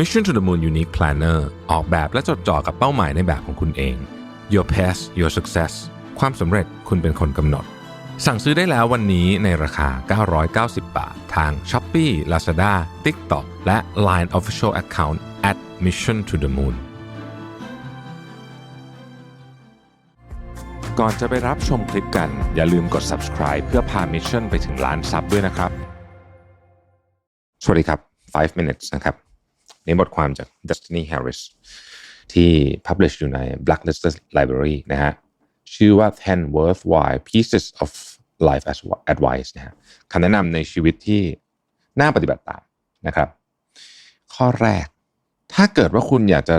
Mission to the Moon Unique Planner ออกแบบและจดจ่อกับเป้าหมายในแบบของคุณเอง Your Path Your Success ความสำเร็จคุณเป็นคนกำหนด สั่งซื้อได้แล้ววันนี้ในราคา 990 บาท ทาง Shopee Lazada TikTok และ Line Official Account at Mission to the Moon ก่อนจะไปรับชมคลิปกัน อย่าลืมกด subscribe เพื่อพา Mission ไปถึงล้านซับด้วยนะครับ สวัสดีครับ 5 minutes นะครับ นี่บทความจาก Destiny Harris ที่ publish อยู่ใน Blacklist Library นะฮะชื่อว่า 10 worthwhile pieces of life advice นะฮะคำแนะนำในชีวิตที่น่าปฏิบัติตามนะครับ ข้อแรก ถ้าเกิดว่าคุณอยากจะ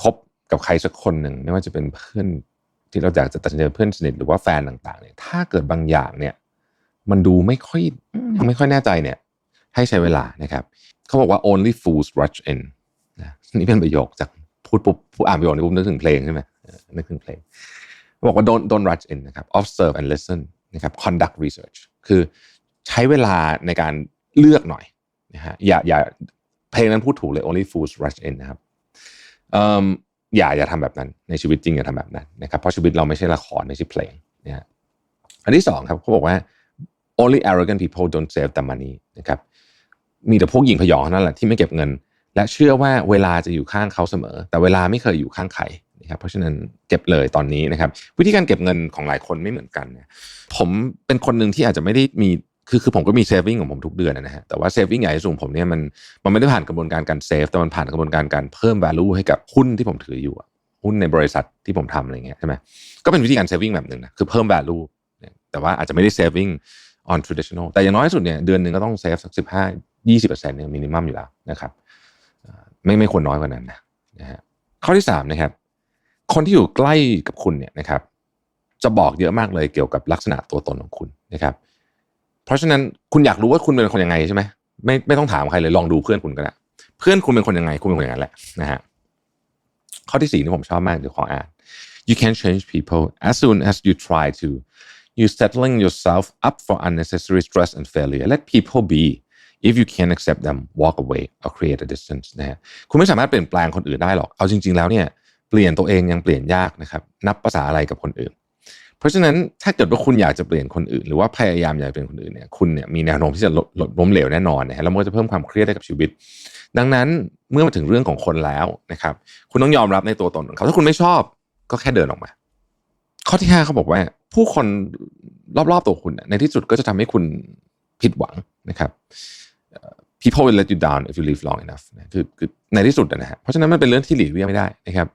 คบกับใครสักคนหนึ่ง ไม่ว่าจะเป็นเพื่อนที่เราอยากจะตัดสินใจเพื่อนสนิทหรือว่าแฟนต่างๆเนี่ยถ้าเกิดบางอย่างเนี่ย มันดูไม่ค่อยไม่ค่อยแน่ใจเนี่ย ให้ใช้เวลานะครับเขาบอกว่า only fools rush in นะนี่เป็นประโยคจากพูดปุ๊บผู้อ่านประโยคนี้ปุ๊บนึกถึงเพลงใช่ไหมนึกถึงเพลงบอกว่า don't don't rush in นะครับ observe and listen นะครับ conduct research คือใช้เวลาในการเลือกหน่อยนะฮะอย่าอย่าเพลงนั้นพูดถูกเลย only fools rush in นะครับอย่าอย่าทำแบบนั้นในชีวิตจริงอย่าทำแบบนั้นนะครับเพราะชีวิตเราไม่ใช่ละครไม่ใช่เพลงนะฮะอันที่สองครับเขาบอกว่า only arrogant people don't save the money นะครับ มีแต่พวกหญิงพยองนั่นแหละที่ไม่เก็บเงิน และเชื่อว่าเวลาจะอยู่ข้างเขาเสมอ แต่เวลาไม่เคยอยู่ข้างใครนะครับเพราะฉะนั้นเก็บเลยตอนนี้นะครับ วิธีการเก็บเงินของหลายคนไม่เหมือนกันเนี่ยผมเป็นคนหนึ่งที่อาจจะไม่ได้มีคือคือผมก็มีเซฟวิ่งของผมทุกเดือนนะฮะแต่ว่าเซฟวิ่งใหญ่สูงผมเนี่ยมันมันไม่ได้ผ่านกระบวนการการเซฟแต่มันผ่านกระบวนการการเพิ่ม value ให้กับหุ้นที่ผมถืออยู่หุ้นในบริษัทที่ผมทำอะไรเงี้ยใช่ไหมก็เป็นวิธีการเซฟวิ่งแบบหนึ่งนะคือเพิ่ม value แต่ว่าอาจจะไม่ได้เซฟวิ่ง on traditional แต่อย่างน้อยสุดเนี่ยเดือนหนึ่งก็ต้องเซฟสักสิบห้า ยี่สิบเปอร์เซ็นต์เนี่ยมินิมัมอยู่แล้วนะครับไม่ไม่ควรน้อยกว่านั้นนะนะฮะข้อที่สามนะครับ คนที่อยู่ใกล้กับคุณเนี่ยนะครับ จะบอกเยอะมากเลยเกี่ยวกับลักษณะตัวตนของคุณนะครับ เพราะฉะนั้นคุณอยากรู้ว่าคุณเป็นคนยังไงใช่ไหมไม่ไม่ต้องถามใครเลยลองดูเพื่อนคุณก็ได้เพื่อนคุณเป็นคนยังไงคุณเป็นคนอย่างนั้นแหละนะฮะข้อที่สี่ที่ผมชอบมากเดี๋ยวขออ่าน you can change people as soon as you try to you settling yourself up for unnecessary stress and failure let people be if you can't accept them walk away or create a distance นะฮะคุณไม่สามารถเปลี่ยนแปลงคนอื่นได้หรอก เอาจริง ๆ แล้วเนี่ยเปลี่ยนตัวเองยังเปลี่ยนยากนะครับนับภาษาอะไรกับคนอื่น เพราะฉะนั้นถ้าเกิดว่าคุณอยากจะเปลี่ยนคนอื่น หรือว่าพยายามอยากเปลี่ยนคนอื่นเนี่ยคุณเนี่ยมีแนวโน้มที่จะลดลดล้มเหลวแน่นอนนะฮะแล้วมันก็จะเพิ่มความเครียดให้กับชีวิต ดังนั้นเมื่อมาถึงเรื่องของคนแล้วนะครับคุณต้องยอมรับในตัวตนของเขาถ้าคุณไม่ชอบก็แค่เดินออกมา ข้อที่ห้าเขาบอกว่า ผู้คนรอบๆตัวคุณในที่สุดก็จะทำให้คุณผิดหวังนะครับ people will let you down if you live long enough นะคือคือในที่สุดนะฮะเพราะฉะนั้นมันเป็นเรื่องที่หลีกเลี่ยงไม่ได้นะครับ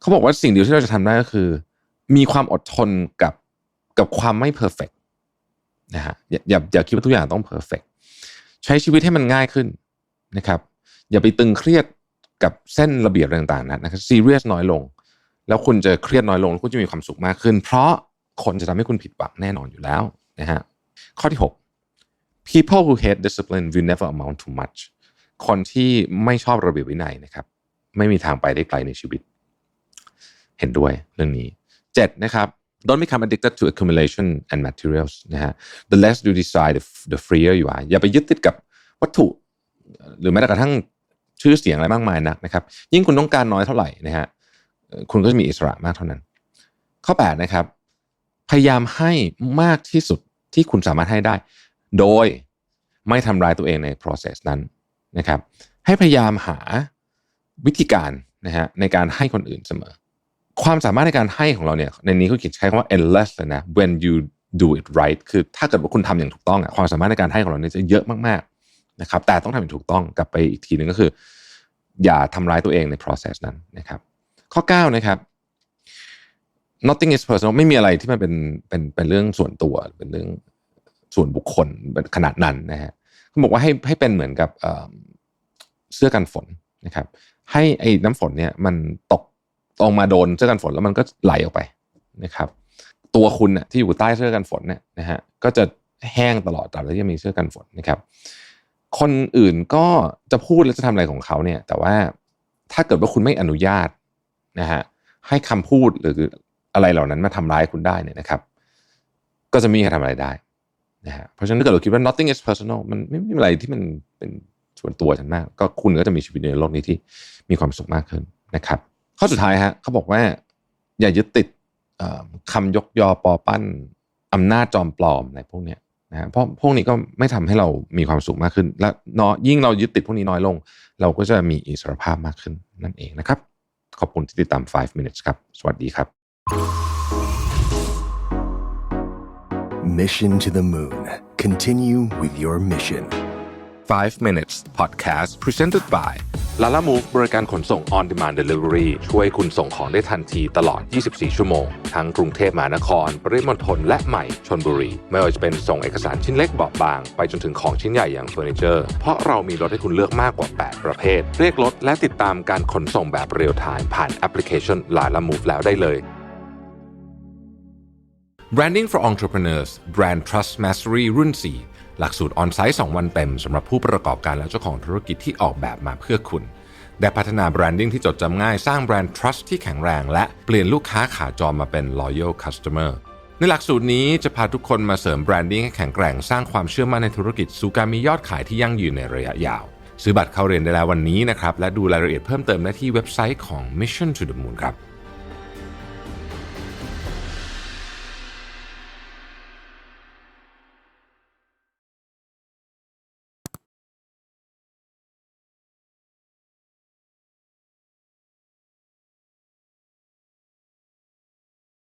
เขาบอกว่าสิ่งเดียวที่เราจะทำได้ก็คือ มีความอดทนกับกับความไม่เพอร์เฟกนะฮะอย่าอย่าอย่าคิดว่าทุกอย่างต้องเพอร์เฟกใช้ชีวิตให้มันง่ายขึ้นนะครับ อย่าไปตึงเครียดกับเส้นระเบียบต่างๆ นะครับซีเรียสน้อยลง แล้วคุณจะเครียดน้อยลงและคุณจะมีความสุขมากขึ้น เพราะคนจะทำให้คุณผิดหวังแน่นอนอยู่แล้วนะฮะข้อที่ 6 people who hate discipline will never amount to much คนที่ไม่ชอบระเบียบวินัยนะครับ ไม่มีทางไปได้ไกลในชีวิต เห็นด้วยเรื่องนี้ 7. นะครับ don't become addicted to accumulation and materials นะฮะ the less you decide the freer you are อย่าไปยึดติดกับวัตถุ หรือแม้แต่กระทั่งชื่อเสียงอะไรมากมายนักนะครับ ยิ่งคุณต้องการน้อยเท่าไหร่นะฮะคุณก็จะมีอิสระมากเท่านั้น ข้อ 8 นะครับ พยายามให้มากที่สุดที่คุณสามารถให้ได้ โดยไม่ทำร้ายตัวเองใน process นั้นนะครับ ให้พยายามหาวิธีการนะฮะในการให้คนอื่นเสมอ ความสามารถในการให้ของเราเนี่ยในนี้เขาเขียนใช้คำว่า endless เลยนะ when you do it right คือถ้าเกิดว่าคุณทำอย่างถูกต้องอะความสามารถในการให้ของเราเนี่ยจะเยอะมากๆนะครับ แต่ต้องทำอย่างถูกต้องกลับไปอีกทีหนึ่งก็คือ อย่าทำร้ายตัวเองใน process นั้นนะครับ ข้อ 9 นะครับ nothing is personal ไม่มีอะไรที่มันเป็นเป็นเป็นเรื่องส่วนตัวเป็นเรื่อง ส่วนบุคคลขนาดนั้นนะฮะเขาบอกว่าให้ให้เป็นเหมือนกับเสื้อกันฝนนะครับให้ไอ้น้ำฝนเนี่ยมันตกตรงมาโดนเสื้อกันฝนแล้วมันก็ไหลออกไปนะครับ ตัวคุณน่ะที่อยู่ใต้เสื้อกันฝนเนี่ยนะฮะก็จะแห้งตลอดตราบใดที่ยังมีเสื้อกันฝนนะครับ คนอื่นก็จะพูดและจะทำอะไรของเขาเนี่ย แต่ว่าถ้าเกิดว่าคุณไม่อนุญาตนะฮะให้คำพูดหรืออะไรเหล่านั้นมาทำร้ายคุณได้เนี่ยนะครับ ก็จะไม่มีใครทำอะไรได้ นะฮะเพราะฉะนั้นถ้าเกิดเราคิดว่า nothing is personal มันไม่มีอะไรที่มันเป็นส่วนตัวฉันมาก ก็คุณก็จะมีชีวิตในโลกนี้ที่มีความสุขมากขึ้นนะครับ ข้อสุดท้ายฮะเขาบอกว่า อย่ายึดติดเอ่อคำยกยอปอปั้นอำนาจจอมปลอมอะไรพวกเนี้ยนะฮะเพราะพวกนี้ก็ไม่ทำให้เรามีความสุขมากขึ้น และเนาะยิ่งเรายึดติดพวกนี้น้อยลง เราก็จะมีอิสรภาพมากขึ้นนั่นเองนะครับ ขอบคุณที่ติดตาม 5 minutes ครับ สวัสดีครับ Mission to the moon. Continue with your mission. 5 minutes podcast presented by Lala Move บริการขนส่ง on demand delivery ช่วยคุณส่งของได้ทันทีตลอด 24 ชั่วโมง ทั้งกรุงเทพมหานคร ปริมณฑลและใหม่ชนบุรี ไม่ว่าจะเป็นส่งเอกสารชิ้นเล็กเบาะบาง ไปจนถึงของชิ้นใหญ่อย่างเฟอร์นิเจอร์ เพราะเรามีรถให้คุณเลือกมากกว่า 8 ประเภท เรียกรถและติดตามการขนส่งแบบเรียลไทม์ผ่านแอปพลิเคชัน Lala Move แล้วได้เลย Branding for Entrepreneurs Brand Trust Mastery รุ่น 4 หลักสูตรออนไซต์ 2 วันเต็มสำหรับผู้ประกอบการและเจ้าของธุรกิจที่ออกแบบมาเพื่อคุณ ได้พัฒนาแบรนดิ้งที่จดจำง่ายสร้างแบรนด์ trust ที่แข็งแรง และเปลี่ยนลูกค้าขาจรมาเป็น loyal customer ในหลักสูตรนี้จะพาทุกคนมาเสริมแบรนดิ้งให้แข็งแกร่งสร้างความเชื่อมั่นในธุรกิจสู่การมียอดขายที่ยั่งยืนในระยะยาว ซื้อบัตรเข้าเรียนได้แล้ววันนี้นะครับและดูรายละเอียดเพิ่มเติมได้ที่เว็บไซต์ของ Mission to the Moon ครับ